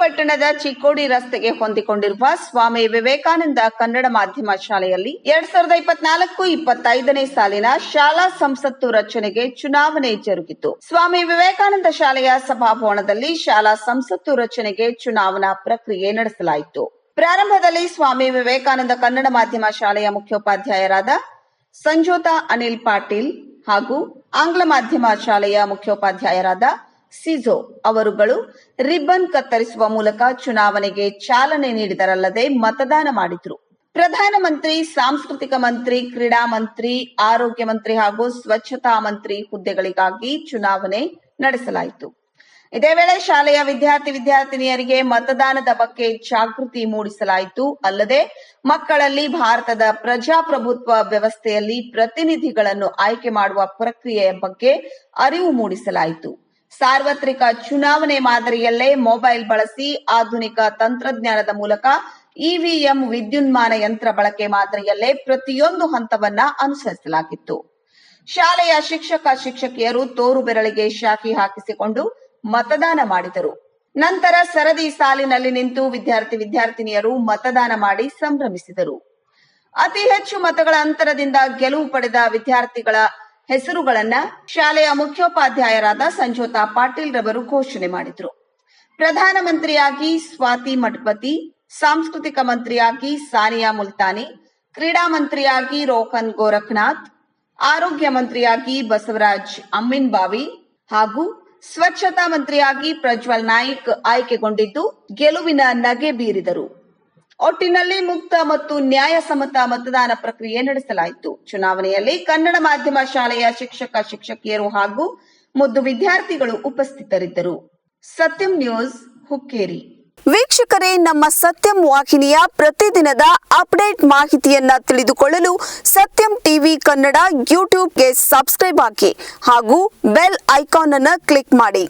ಪಟ್ಟಣದ ಚಿಕ್ಕೋಡಿ ರಸ್ತೆಗೆ ಹೊಂದಿಕೊಂಡಿರುವ ಸ್ವಾಮಿ ವಿವೇಕಾನಂದ ಕನ್ನಡ ಮಾಧ್ಯಮ ಶಾಲೆಯಲ್ಲಿ ಎರಡ್ ಸಾವಿರದ ಇಪ್ಪತ್ನಾಲ್ಕು ಇಪ್ಪತ್ತೈದನೇ ಸಾಲಿನ ಶಾಲಾ ಸಂಸತ್ತು ರಚನೆಗೆ ಚುನಾವಣೆ ಜರುಗಿತು. ಸ್ವಾಮಿ ವಿವೇಕಾನಂದ ಶಾಲೆಯ ಸಭಾಭವನದಲ್ಲಿ ಶಾಲಾ ಸಂಸತ್ತು ರಚನೆಗೆ ಚುನಾವಣಾ ಪ್ರಕ್ರಿಯೆ ನಡೆಸಲಾಯಿತು. ಪ್ರಾರಂಭದಲ್ಲಿ ಸ್ವಾಮಿ ವಿವೇಕಾನಂದ ಕನ್ನಡ ಮಾಧ್ಯಮ ಶಾಲೆಯ ಮುಖ್ಯೋಪಾಧ್ಯಾಯರಾದ ಸಂಜೋತಾ ಅನಿಲ್ ಪಾಟೀಲ್ ಹಾಗೂ ಆಂಗ್ಲ ಮಾಧ್ಯಮ ಶಾಲೆಯ ಮುಖ್ಯೋಪಾಧ್ಯಾಯರಾದ ಸಿಜೋ ಅವರುಗಳು ರಿಬ್ಬನ್ ಕತ್ತರಿಸುವ ಮೂಲಕ ಚುನಾವಣೆಗೆ ಚಾಲನೆ ನೀಡಿದರಲ್ಲದೆ ಮತದಾನ ಮಾಡಿದ್ರು. ಪ್ರಧಾನಮಂತ್ರಿ ಸಾಂಸ್ಕೃತಿಕ ಮಂತ್ರಿ, ಕ್ರೀಡಾ ಮಂತ್ರಿ, ಆರೋಗ್ಯ ಮಂತ್ರಿ ಹಾಗೂ ಸ್ವಚ್ಛತಾ ಮಂತ್ರಿ ಹುದ್ದೆಗಳಿಗಾಗಿ ಚುನಾವಣೆ ನಡೆಸಲಾಯಿತು. ಇದೇ ವೇಳೆ ಶಾಲೆಯ ವಿದ್ಯಾರ್ಥಿ ವಿದ್ಯಾರ್ಥಿನಿಯರಿಗೆ ಮತದಾನದ ಬಗ್ಗೆ ಜಾಗೃತಿ ಮೂಡಿಸಲಾಯಿತು. ಅಲ್ಲದೆ ಮಕ್ಕಳಲ್ಲಿ ಭಾರತದ ಪ್ರಜಾಪ್ರಭುತ್ವ ವ್ಯವಸ್ಥೆಯಲ್ಲಿ ಪ್ರತಿನಿಧಿಗಳನ್ನು ಆಯ್ಕೆ ಮಾಡುವ ಪ್ರಕ್ರಿಯೆಯ ಬಗ್ಗೆ ಅರಿವು ಮೂಡಿಸಲಾಯಿತು. ಸಾರ್ವತ್ರಿಕ ಚುನಾವಣೆ ಮಾದರಿಯಲ್ಲೇ ಮೊಬೈಲ್ ಬಳಸಿ ಆಧುನಿಕ ತಂತ್ರಜ್ಞಾನದ ಮೂಲಕ ಇವಿಎಂ ವಿದ್ಯುನ್ಮಾನ ಯಂತ್ರ ಬಳಕೆ ಮಾದರಿಯಲ್ಲೇ ಪ್ರತಿಯೊಂದು ಹಂತವನ್ನ ಅನುಸರಿಸಲಾಗಿತ್ತು. ಶಾಲೆಯ ಶಿಕ್ಷಕ ಶಿಕ್ಷಕಿಯರು ತೋರು ಬೆರಳಿಗೆ ಶಾಖಿ ಹಾಕಿಸಿಕೊಂಡು ಮತದಾನ ಮಾಡಿದರು. ನಂತರ ಸರದಿ ಸಾಲಿನಲ್ಲಿ ನಿಂತು ವಿದ್ಯಾರ್ಥಿ ವಿದ್ಯಾರ್ಥಿನಿಯರು ಮತದಾನ ಮಾಡಿ ಸಂಭ್ರಮಿಸಿದರು. ಅತಿ ಹೆಚ್ಚು ಮತಗಳ ಅಂತರದಿಂದ ಗೆಲುವು ಪಡೆದ ವಿದ್ಯಾರ್ಥಿಗಳ ಹೆಸರುಗಳನ್ನ ಶಾಲೆಯ ಮುಖ್ಯೋಪಾಧ್ಯಾಯರಾದ ಸಂಜೋತಾ ಪಾಟೀಲ್ ರವರು ಘೋಷಣೆ ಮಾಡಿದ್ರು. ಪ್ರಧಾನಮಂತ್ರಿಯಾಗಿ ಸ್ವಾತಿ ಮಠಪತಿ, ಸಾಂಸ್ಕೃತಿಕ ಮಂತ್ರಿಯಾಗಿ ಸಾನಿಯಾ ಮುಲ್ತಾನಿ, ಕ್ರೀಡಾ ಮಂತ್ರಿಯಾಗಿ ರೋಹನ್ ಗೋರಖನಾಥ್, ಆರೋಗ್ಯ ಮಂತ್ರಿಯಾಗಿ ಬಸವರಾಜ್ ಅಮ್ಮಿನ್ಬಾವಿ ಹಾಗೂ ಸ್ವಚ್ಛತಾ ಮಂತ್ರಿಯಾಗಿ ಪ್ರಜ್ವಲ್ ನಾಯ್ಕ್ ಆಯ್ಕೆಗೊಂಡಿದ್ದು ಗೆಲುವಿನ ನಗೆ ಬೀರಿದರು. ಒಟ್ಟಿನಲ್ಲಿ ಮುಕ್ತ ಮತ್ತು ನ್ಯಾಯಸಮ್ಮತ ಮತದಾನ ಪ್ರಕ್ರಿಯೆ ನಡೆಸಲಾಯಿತು. ಚುನಾವಣೆಯಲ್ಲಿ ಕನ್ನಡ ಮಾಧ್ಯಮ ಶಾಲೆಯ ಶಿಕ್ಷಕ, ಶಿಕ್ಷಕಿಯರು ಹಾಗೂ ಮುದ್ದು ವಿದ್ಯಾರ್ಥಿಗಳು ಉಪಸ್ಥಿತರಿದ್ದರು. ಸತ್ಯಂ ನ್ಯೂಸ್, ಹುಕ್ಕೇರಿ. ವೀಕ್ಷಕರೇ, ನಮ್ಮ ಸತ್ಯಂ ವಾಹಿನಿಯ ಪ್ರತಿದಿನದ ಅಪ್ಡೇಟ್ ಮಾಹಿತಿಯನ್ನ ತಿಳಿದುಕೊಳ್ಳಲು ಸತ್ಯಂ ಟಿವಿ ಕನ್ನಡ ಯೂಟ್ಯೂಬ್ಗೆ ಸಬ್ಸ್ಕ್ರೈಬ್ ಹಾಕಿ ಹಾಗೂ ಬೆಲ್ ಐಕಾನ್ ಅನ್ನು ಕ್ಲಿಕ್ ಮಾಡಿ.